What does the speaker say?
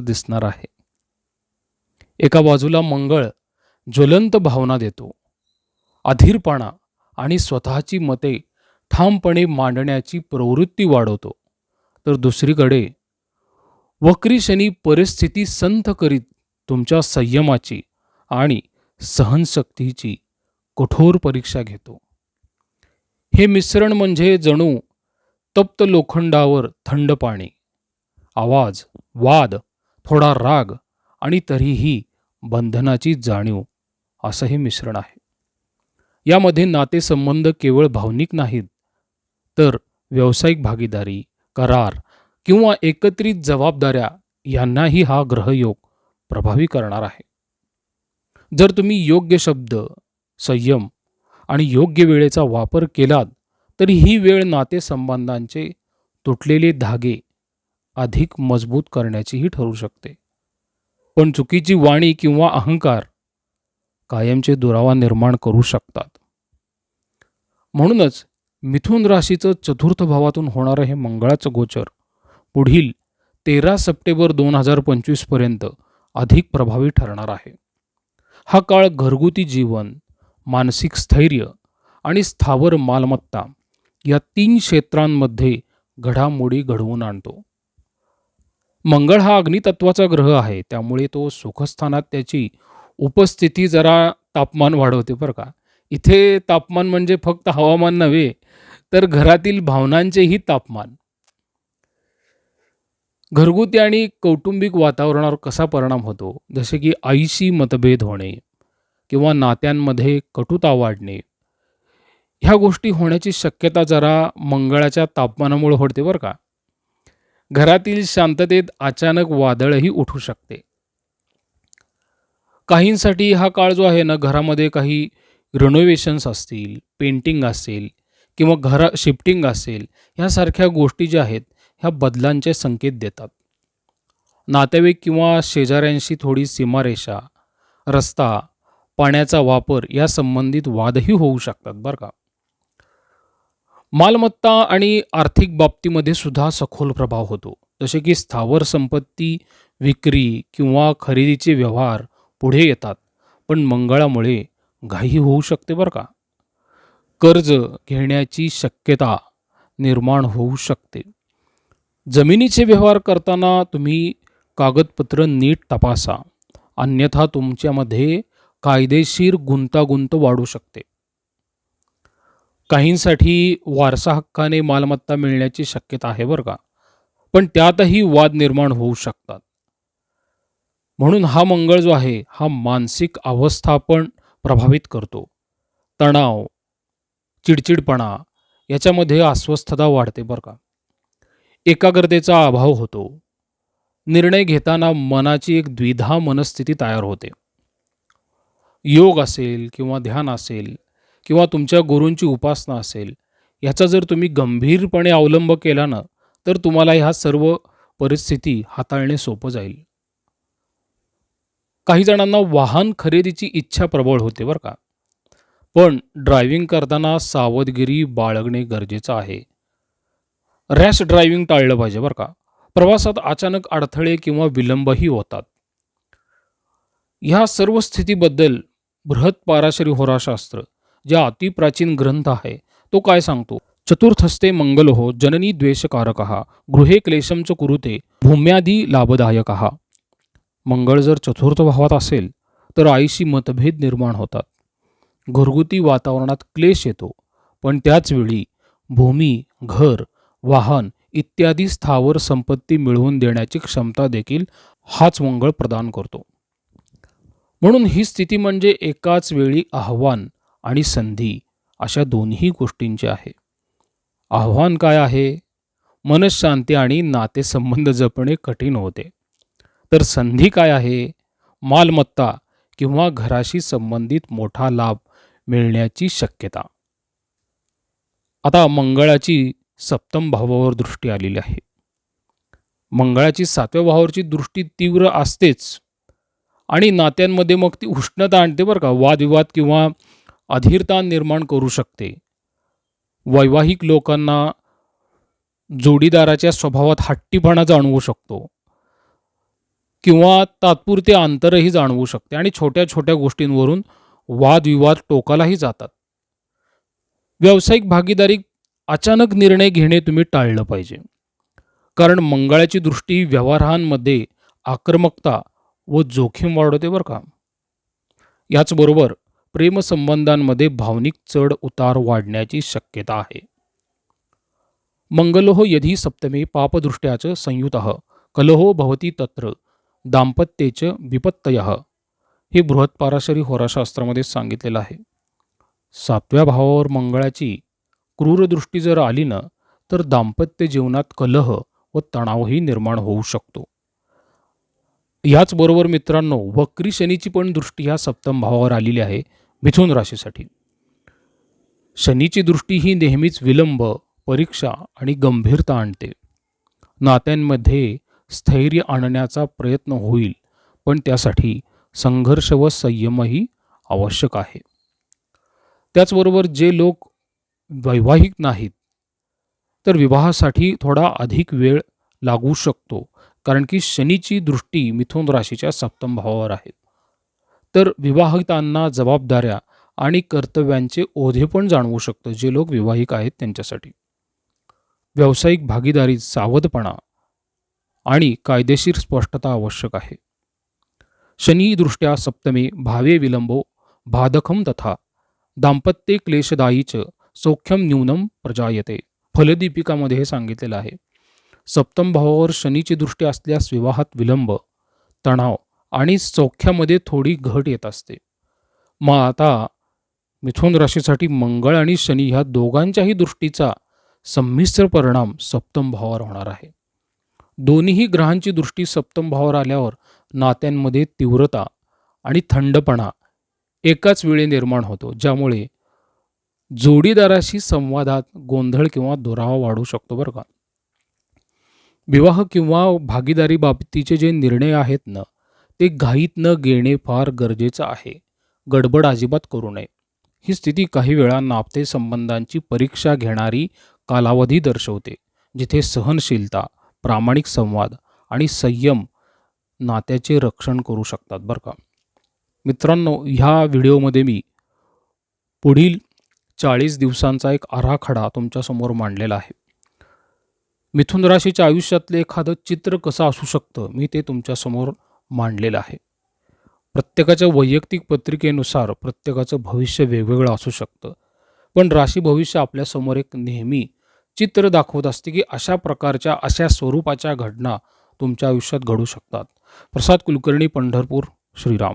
दिसणार आहे. एका बाजूला मंगळ ज्वलंत भावना देतो. अधीरपणा आणि स्वतःची मते ठामपणे मांडण्याची प्रवृत्ती वाढवतो. तर दुसरीकडे वक्री शनी परिस्थिती संथ करीत तुमच्या संयमाची आणि सहनशक्तीची कठोर परीक्षा घेतो. हे मिश्रण म्हणजे जणू तप्त लोखंडावर थंड पाणी. आवाज वाद थोडा राग आणि तरीही बंधनाची जाणीव असं हे मिश्रण आहे. यामध्ये नातेसंबंध केवळ भावनिक नाहीत तर व्यावसायिक भागीदारी करार किंवा एकत्रित जबाबदाऱ्या यांनाही हा ग्रहयोग प्रभावी करणार आहे. जर तुम्ही योग्य शब्द संयम आणि योग्य वेळेचा वापर केलात तर ही वेळ नातेसंबंधांचे तुटलेले धागे अधिक मजबूत करण्याचीही ठरू शकते. पण चुकीची वाणी किंवा अहंकार कायमचे दुरावा निर्माण करू शकतात. म्हणूनच मिथुन राशीचं चतुर्थ भावातून होणारं हे मंगळाचं गोचर पुढील तेरा सप्टेंबर दोन हजार पंचवीसपर्यंत अधिक प्रभावी ठरणार आहे. हा काळ घरगुती जीवन मानसिक स्थैर्य आणि स्थावर मालमत्ता या तीन क्षेत्रांमध्ये घडामोडी घडवून आणतो. मंगळ हा अग्नितत्वाचा ग्रह आहे. त्यामुळे तो सुखस्थानात त्याची उपस्थिती जरा तापमान वाढवते बरं का. इथे तापमान म्हणजे फक्त हवामान नव्हे तर घरातील भावनांचेही तापमान. घरगुती आणि कौटुंबिक वातावरणावर कसा परिणाम होतो? जसे की आईशी मतभेद होणे किंवा नात्यांमध्ये कटुता वाढणे. ह्या गोष्टी होण्याची शक्यता जरा मंगळाच्या तापमानामुळे होते बरं का. घरातील शांततेत अचानक वादळही उठू शकते. काहींसाठी हा काळ जो आहे ना घरामध्ये काही रिनोव्हेशन्स असतील पेंटिंग असेल किंवा घरा शिफ्टिंग असेल ह्यासारख्या गोष्टी ज्या आहेत ह्या बदलांचे संकेत देतात. नातेवाईक किंवा शेजाऱ्यांशी थोडी सीमारेषा रस्ता पाण्याचा वापर या संबंधित वादही होऊ शकतात बरं का. मालमत्ता आणि आर्थिक बाबतीमध्ये सुद्धा सखोल प्रभाव होतो. जसे की स्थावर संपत्ती विक्री किंवा खरेदीचे व्यवहार पुढे येतात पण मंगळामुळे घाई होऊ शकते बरं का? कर्ज घेण्याची शक्यता निर्माण होऊ शकते. जमिनीचे व्यवहार करताना तुम्ही कागदपत्र नीट तपासा. अन्यथा तुमच्यामध्ये कायदेशीर गुंतागुंत वाढू शकते. काहींसाठी वारसा हक्काने मालमत्ता मिळण्याची शक्यता आहे बरं का? पण त्यातही वाद निर्माण होऊ शकतात. म्हणून हा मंगळ जो आहे हा मानसिक अवस्था पण प्रभावित करतो. तणाव चिडचिडपणा याच्यामध्ये अस्वस्थता वाढते बरं का? एकाग्रतेचा अभाव होतो. निर्णय घेताना मनाची एक द्विधा मनस्थिती तयार होते. योग असेल किंवा ध्यान असेल किंवा तुमच्या गुरूंची उपासना असेल ह्याचा जर तुम्ही गंभीरपणे अवलंब केला ना तर तुम्हाला ह्या सर्व परिस्थिती हाताळणे सोपं जाईल. काही जणांना वाहन खरेदीची इच्छा प्रबळ होते बरं का. पण ड्रायव्हिंग करताना सावधगिरी बाळगणे गरजेचं आहे. रॅश ड्रायव्हिंग टाळलं पाहिजे बरं का. प्रवासात अचानक अडथळे किंवा विलंबही होतात. ह्या सर्व स्थितीबद्दल बृहत पाराशरी होराशास्त्र ज्या अतिप्राचीन ग्रंथ आहे तो काय सांगतो? चतुर्थस्ते मंगल हो जननी द्वेषकारक गृहे क्लेशमच कुरुते भूम्यादी लाभदायक। मंगळ जर चतुर्थ भावात असेल तर आईशी मतभेद निर्माण होतात। घरगुती वातावरणात क्लेश येतो पण त्याचवेळी भूमी घर वाहन इत्यादी स्थावर संपत्ती मिळवून देण्याची क्षमता देखील हाच मंगळ प्रदान करतो। म्हणून ही स्थिती म्हणजे एकाच वेळी आव्हान आणि संधी अशा दोन्ही गोष्टींची आहे. आव्हान काय आहे? मनशांती आणि नातेसंबंध जपणे कठीण होते. तर संधी काय आहे? मालमत्ता किंवा घराशी संबंधित मोठा लाभ मिळण्याची शक्यता. आता मंगळाची सप्तम भावावर दृष्टी आलेली आहे. मंगळाची सातव्या भावावरची दृष्टी तीव्र असतेच. आणि नात्यांमध्ये मग ती उष्णता आणते बरं का? वादविवाद किंवा अधीरता निर्माण करू शकते. वैवाहिक लोकांना जोडीदाराच्या स्वभावात हट्टीपणा जाणवू शकतो किंवा तात्पुरते अंतरही जाणवू शकते आणि छोट्या छोट्या गोष्टींवरून वादविवाद टोकालाही जातात. व्यावसायिक भागीदारी अचानक निर्णय घेणे तुम्ही टाळलं पाहिजे. कारण मंगळाची दृष्टी व्यवहारांमध्ये आक्रमकता व जोखीम वाढवते बरं का. याचबरोबर प्रेमसंबंधांमध्ये भावनिक चढ उतार वाढण्याची शक्यता आहे. मंगलोह यधी सप्तमे पापदृष्ट्याच संयुत कलहो भवती तत्र दाम्पत्येच विपत्तय हे बृहत्पाराशरी होराशास्त्रामध्ये सांगितलेलं आहे. सातव्या भावावर मंगळाची क्रूरदृष्टी जर आली ना तर दाम्पत्य जीवनात कलह व तणावही निर्माण होऊ शकतो. याचबरोबर मित्रांनो वक्री शनीची पण दृष्टी ह्या सप्तम भावावर आलेली आहे. मिथुन राशीसाठी. शनीची दृष्टी ही नेहमीच विलंब परीक्षा आणि गंभीरता आणते. नात्यांमध्ये स्थैर्य आणण्याचा प्रयत्न होईल पण त्यासाठी संघर्ष व संयमही आवश्यक आहे. त्याचबरोबर जे लोक वैवाहिक नाहीत तर विवाहासाठी थोडा अधिक वेळ लागू शकतो कारण की शनीची दृष्टी मिथुन राशीच्या सप्तम भावावर आहे. तर विवाहितांना जबाबदाऱ्या आणि कर्तव्यांचे ओझे पण जाणवू शकतं जे लोक विवाहिक आहेत त्यांच्यासाठी. व्यावसायिक भागीदारीत सावधपणा आणि कायदेशीर स्पष्टता आवश्यक आहे. शनीदृष्ट्या सप्तमे भावे विलंबो बाधकम तथा दाम्पत्ये क्लेशदायीच सौख्यम न्यूनम प्रजायते. फलदीपिकामध्ये हे सांगितलेलं आहे. सप्तम भावावर शनीची दृष्टी असल्यास विवाहात विलंब तणाव आणि चौख्यामध्ये थोडी घट येत असते. मग आता मिथुन राशीसाठी मंगळ आणि शनी ह्या दोघांच्याही दृष्टीचा संमिश्र परिणाम सप्तम भावावर होणार आहे. दोन्हीही ग्रहांची दृष्टी सप्तम भावावर आल्यावर नात्यांमध्ये तीव्रता आणि थंडपणा एकाच वेळी निर्माण होतो ज्यामुळे जोडीदाराशी संवादात गोंधळ किंवा दुरावा वाढू शकतो बरं का. विवाह किंवा भागीदारी बाबतीचे जे निर्णय आहेत ना ते घाईत न घेणे फार गरजेचं आहे. गडबड अजिबात करू नये. ही स्थिती काही वेळा नापते संबंधांची परीक्षा घेणारी कालावधी दर्शवते जिथे सहनशीलता प्रामाणिक संवाद आणि संयम नात्याचे रक्षण करू शकतात बरं का. मित्रांनो ह्या व्हिडिओमध्ये मी पुढील चाळीस दिवसांचा एक आराखडा तुमच्यासमोर मांडलेला आहे. मिथुन राशीच्या आयुष्यातले एखादं चित्र कसं असू शकतं मी ते तुमच्यासमोर मांडलेलं आहे. प्रत्येकाच्या वैयक्तिक पत्रिकेनुसार प्रत्येकाचं भविष्य वेगवेगळं असू शकतं. पण राशी भविष्य आपल्यासमोर एक नेहमी चित्र दाखवत असते की अशा प्रकारच्या अशा स्वरूपाच्या घटना तुमच्या आयुष्यात घडू शकतात. प्रसाद कुलकर्णी पंढरपूर श्रीराम.